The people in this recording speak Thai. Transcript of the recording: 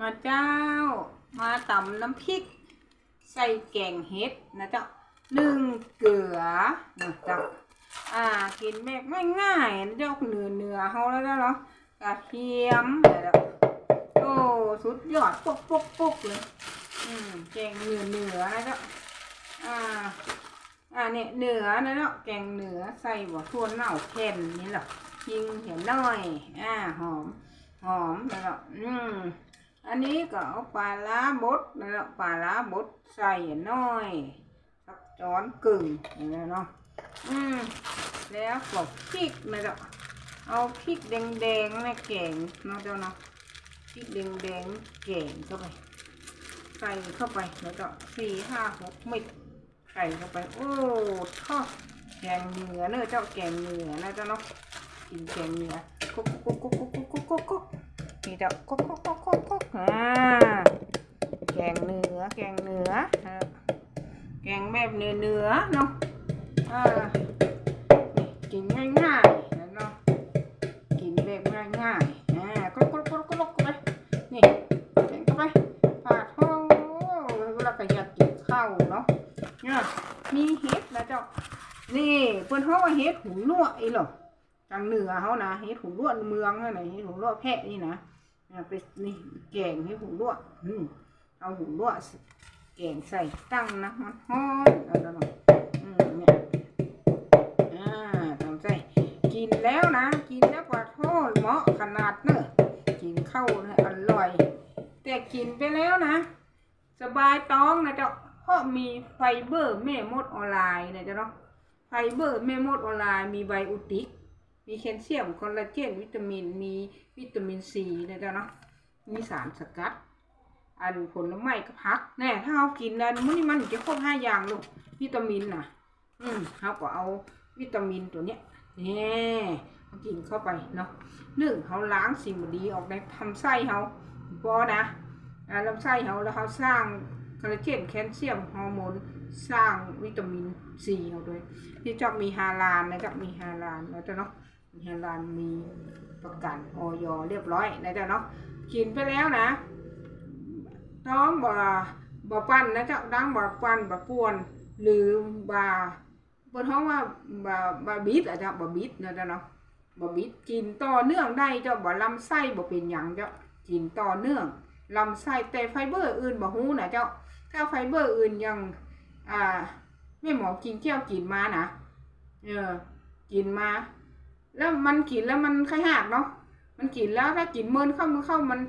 มาเจ้า มาตำน้ำพริก ใส่แกงเห็ดนะเจ้าหนึ่งเกลือนะเจ้าอ่ากินแบบง่ายๆเจ้าเนื้อเนื้อเฮาแล้วเนาะกระเทียมนะเจ้าโอ้สุดยอดปุ๊กปุ๊กปุ๊กเลยอืมแกงเนื้อเนื้อนะเจ้าอ่าอ่าเนี่ยเนื้อนะเนาะแกงเนื้อใส่บ่ทั่วเน่าแผ่นนี่หรอยิงเห็นน้อย อ่าหอม หอมนะเนาะอืม อันนี้ก็เอาปลาล้าบดนะปลาล้าบดใส่น้อยสักจ้อนกึ่งนะเนาะอืมแล้วก็พริกนะจ๊ะเอาพริกแดงๆในแกงเนาะเจ้าเนาะพริกแดงๆแกงเข้าไป ใส่เข้าไปนะเจ้าสี่ห้าหกเม็ดใส่เข้าไป โอ้ทอดแกงเหนือเนอะเจ้าแกงเหนือนะเจ้าเนาะกินแกงเหนือกุ๊กกุ๊กกุ๊กกุ๊กกุ๊กกุ๊กกุ๊ก นี่เจ้าก๊กก๊กก๊กก๊กก๊กอ่าแกงเนื้อแกงเนื้อแกงแบบเนื้อเนื้อเนาะอ่านี่กินง่ายนะเนาะกินแบบง่ายๆอ่าก๊กก๊กก๊กก๊กไปนี่แกงเข้าไปปาดโอ้เราก็อยากกินข้าวเนาะเนี่ยมีเห็ดนะเจ้านี่เพิ่นเฮาว่าเห็ดหูลวกอีหรอทางเหนือเขานะเฮ็ดหูลวดเมืองนั่นน่ะเฮ็ดหูลวดแพะนี่นะ เนี่ยไปนี่แกงเฮ็ดหูลวดอืมเอาหูลวดแกงใส่ตั้งนะมันฮ้อนเอาแล้วเนาะอืมเนี่ยอ่าทำใส่กินแล้วนะ กินแล้วกว่าโทษเหมาะขนาดเนอะกินข้าวเนี่ยอร่อย แต่กินไปแล้วนะ สบายท้องนะเจ้าเพราะมีไฟเบอร์แม่มดออนไลน์นะเจ้าเนาะไฟเบอร์แม่มดออนไลน์มีไบโอติก มีแคลเซียมคอลลาเจน วิตามินมีวิตามินซีนะจ๊ะเนาะมีสารสกัด อันผลไม้ก็พักแน่ถ้าเรากินอันมื้อนี้มันจะครบห้าอย่างลูกวิตามินนะอืมเราก็เอาวิตามินตัวเนี้ยนี่มากินเข้าไปเนาะหนึ่งเขาล้างสิ่งดีออกในทำไส้เขาพอนะอ่าลำไส้เขาแล้วเขาสร้างคอลลาเจนแคลเซียมฮอร์โมนสร้างวิตามินซีเขาด้วยที่จอกมีฮาลาลนะครับมีฮาลาลแล้วจ้ะเนาะ มีฮลาลมีประกันออยเรียบร้อยนะจ๊ะเนาะกินไปแล้วนะท้องบ่บ่ปั้นนะเจ๊ะดังบ่ปั้นบ่ป่วน หรือบ่บนท้องว่าบ่บ่บิดอะจ๊ะบ่บิดนะเจ๊ะเนาะบ่บิดกินต่อเนื่องได้เจ้ะบ่ลำไส้บ่เป็นหยังเจ้ะกินต่อเนื่องลำไส้แต่ไฟเบอร์อื่นบ่ฮู้นะเจ้าถ้าไฟเบอร์อื่นยังอ่าแม่หมอกินเที่ยวกินมานะเออกินมา แล้วมันกินแล้วมันคล้ายหักเนาะมันกินแล้วถ้ากินเมินเข้ามันเข้ามัน